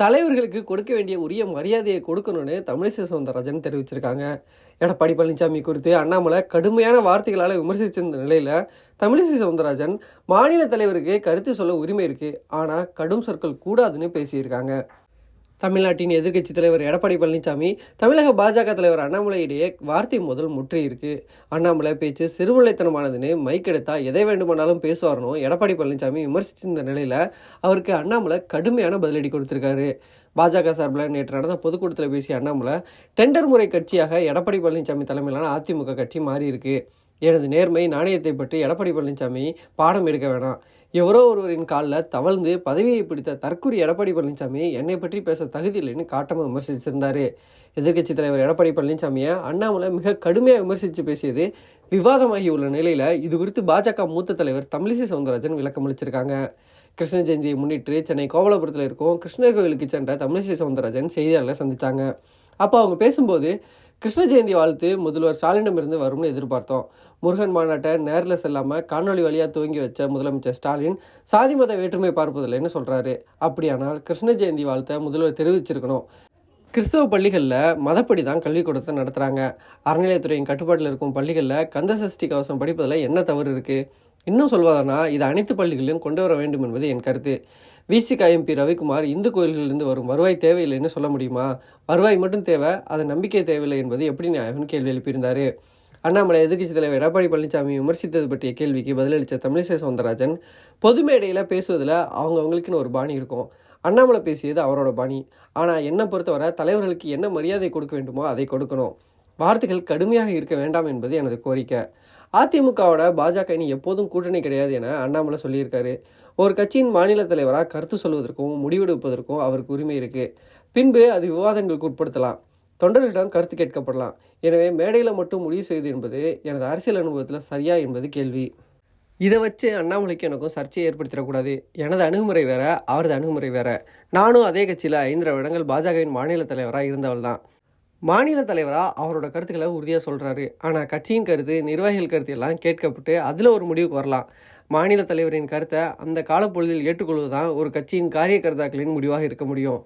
தலைவர்களுக்கு கொடுக்க வேண்டிய உரிய மரியாதையை கொடுக்கணும்னு தமிழிசை சவுந்தரராஜன் தெரிவிச்சிருக்காங்க. எடப்பாடி பழனிசாமி குறித்து அண்ணாமலை கடுமையான வார்த்தைகளால் விமர்சிச்சிருந்த நிலையில் தமிழிசை சவுந்தரராஜன் மாநில தலைவருக்கு கருத்து சொல்ல உரிமை இருக்குது ஆனால் கடும் சொற்கள் கூடாதுன்னு பேசியிருக்காங்க. தமிழ்நாட்டின் எதிர்க்கட்சி தலைவர் எடப்பாடி பழனிசாமி தமிழக பாஜக தலைவர் அண்ணாமலையிடையே வார்த்தை முதல் முற்றி இருக்கு. அண்ணாமலை பேச்சு சிறுபிள்ளைத்தனமானதுன்னு மைக் எடுத்தால் எதை வேண்டுமானாலும் பேசுவார்னு எடப்பாடி பழனிசாமி விமர்சிச்சிருந்த நிலையில் அவருக்கு அண்ணாமலை கடுமையான பதிலடி கொடுத்துருக்காரு. பாஜக சார்பில் நேற்று நடந்த பொதுக்கூட்டத்தில் பேசிய அண்ணாமலை டெண்டர் முறை கட்சியாக எடப்பாடி பழனிசாமி தலைமையிலான அதிமுக கட்சி மாறி இருக்குது எனது நேர்மை நாணயத்தை பற்றி எடப்பாடி பழனிசாமி பாடம் எடுக்க வேணாம். எவரோ ஒருவரின் காலில் தவழ்ந்து பதவியை பிடித்த தற்கூரி எடப்பாடி பழனிசாமி என்னை பற்றி பேச தகுதி இல்லைன்னு காட்டமாக விமர்சிச்சிருந்தார். எதிர்க்கட்சி தலைவர் எடப்பாடி பழனிசாமியை அண்ணாமலை மிக கடுமையாக விமர்சித்து பேசியது விவாதமாகி உள்ள நிலையில் இது குறித்து பாஜக மூத்த தலைவர் தமிழிசை சவுந்தரராஜன் விளக்கம் அளிச்சிருக்காங்க. கிருஷ்ண ஜெயந்தியை முன்னிட்டு சென்னை கோவலபுரத்தில் இருக்கும் கிருஷ்ணர் கோவிலுக்கு சென்ற தமிழிசை சவுந்தரராஜன் செய்தியாளர்களை சந்தித்தாங்க அப்போ அவங்க பேசும்போது கிருஷ்ண ஜெயந்தி வாழ்த்து முதல்வர் ஸ்டாலினிடமிருந்து வரும்னு எதிர்பார்த்தோம். முருகன் மாநாட்டை நேரில் செல்லாமல் காணொலி வழியாக துவங்கி வச்ச முதலமைச்சர் ஸ்டாலின் சாதி மத வேற்றுமை பார்ப்பதில்லைன்னு சொல்கிறாரு அப்படியானால் கிருஷ்ண ஜெயந்தி வாழ்த்தை முதல்வர் தெரிவிச்சிருக்கணும். கிறிஸ்தவ பள்ளிகளில் மதப்படி தான் கல்விக்கூடத்தை நடத்துகிறாங்க அறநிலையத்துறையின் கட்டுப்பாட்டில் இருக்கும் பள்ளிகளில் கந்த சஷ்டி கவசம் படிப்பதில் என்ன தவறு இருக்குது இன்னும் சொல்வதானா இது அனைத்து பள்ளிகளிலும் கொண்டு வர வேண்டும் என்பது என் கருத்து. விசிக எம்பி ரவிக்குமார் இந்து கோயில்களிலிருந்து வரும் வருவாய் தேவையில்லைன்னு சொல்ல முடியுமா? வருவாய் மட்டும் தேவை அது நம்பிக்கை தேவையில்லை என்பது எப்படி நியாயம்னு கேள்வி எழுப்பியிருந்தார்? அண்ணாமலை எதிர்க்கட்சி தலைவர் எடப்பாடி பழனிசாமி விமர்சித்தது பற்றிய கேள்விக்கு பதிலளித்த தமிழிசை சவுந்தரராஜன் பொது மேடையில் பேசுவதில் அவங்கவுங்களுக்குன்னு ஒரு பாணி இருக்கும். அண்ணாமலை பேசியது அவரோட பாணி. ஆனால் என்னை பொறுத்தவரை தலைவர்களுக்கு என்ன மரியாதை கொடுக்க வேண்டுமோ அதை கொடுக்கணும். வார்த்தைகள் கடுமையாக இருக்க வேண்டாம் என்பது எனது கோரிக்கை. அதிமுகவோட பாஜக இனி எப்போதும் கூட்டணி கிடையாது என அண்ணாமலை சொல்லியிருக்காரு. ஒரு கட்சியின் மாநில தலைவராக கருத்து சொல்வதற்கும் முடிவெடுப்பதற்கும் அவருக்கு உரிமை இருக்குது பின்பு அது விவாதங்களுக்கு உட்படுத்தலாம். தொண்டர்களிடம் கருத்து கேட்கப்படலாம். எனவே மேடையில் மட்டும் முடிவு செய்வது என்பது எனது அரசியல் அனுபவத்தில் சரியா என்பது கேள்வி. இதை வச்சு அண்ணாமலைக்கு எனக்கும் சர்ச்சையை ஏற்படுத்திடக்கூடாது. எனது அணுகுமுறை வேற அவரது அணுகுமுறை வேற. நானும் அதே கட்சியில் ஐந்திர வருடங்கள் பாஜகவின் மாநில தலைவராக இருந்தவள் தான் மாநில தலைவராக அவரோட கருத்துக்களை உறுதியாக சொல்கிறாரு ஆனால் கட்சியின் கருத்து நிர்வாகிகள் கருத்து எல்லாம் கேட்கப்பட்டு அதில் ஒரு முடிவுக்கு வரலாம். மாநில தலைவரின் கருத்தை அந்த காலப்பொழுதில் ஏற்றுக்கொள்வது தான் ஒரு கட்சியின் காரியகர்த்தாக்களின் முடிவாக இருக்க முடியும்.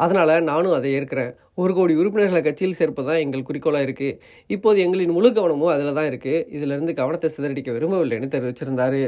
அதனால் நானும் அதை ஏற்கிறேன். ஒரு கோடி உறுப்பினர்களை கட்சியில் சேர்ப்பது தான் எங்கள் குறிக்கோளாக இருக்குது இப்போது எங்களின் முழு கவனமும் அதில் தான் இருக்குது இதிலிருந்து கவனத்தை சிதறடிக்க விரும்பவில்லைன்னு தெரிவிச்சிருந்தாரு.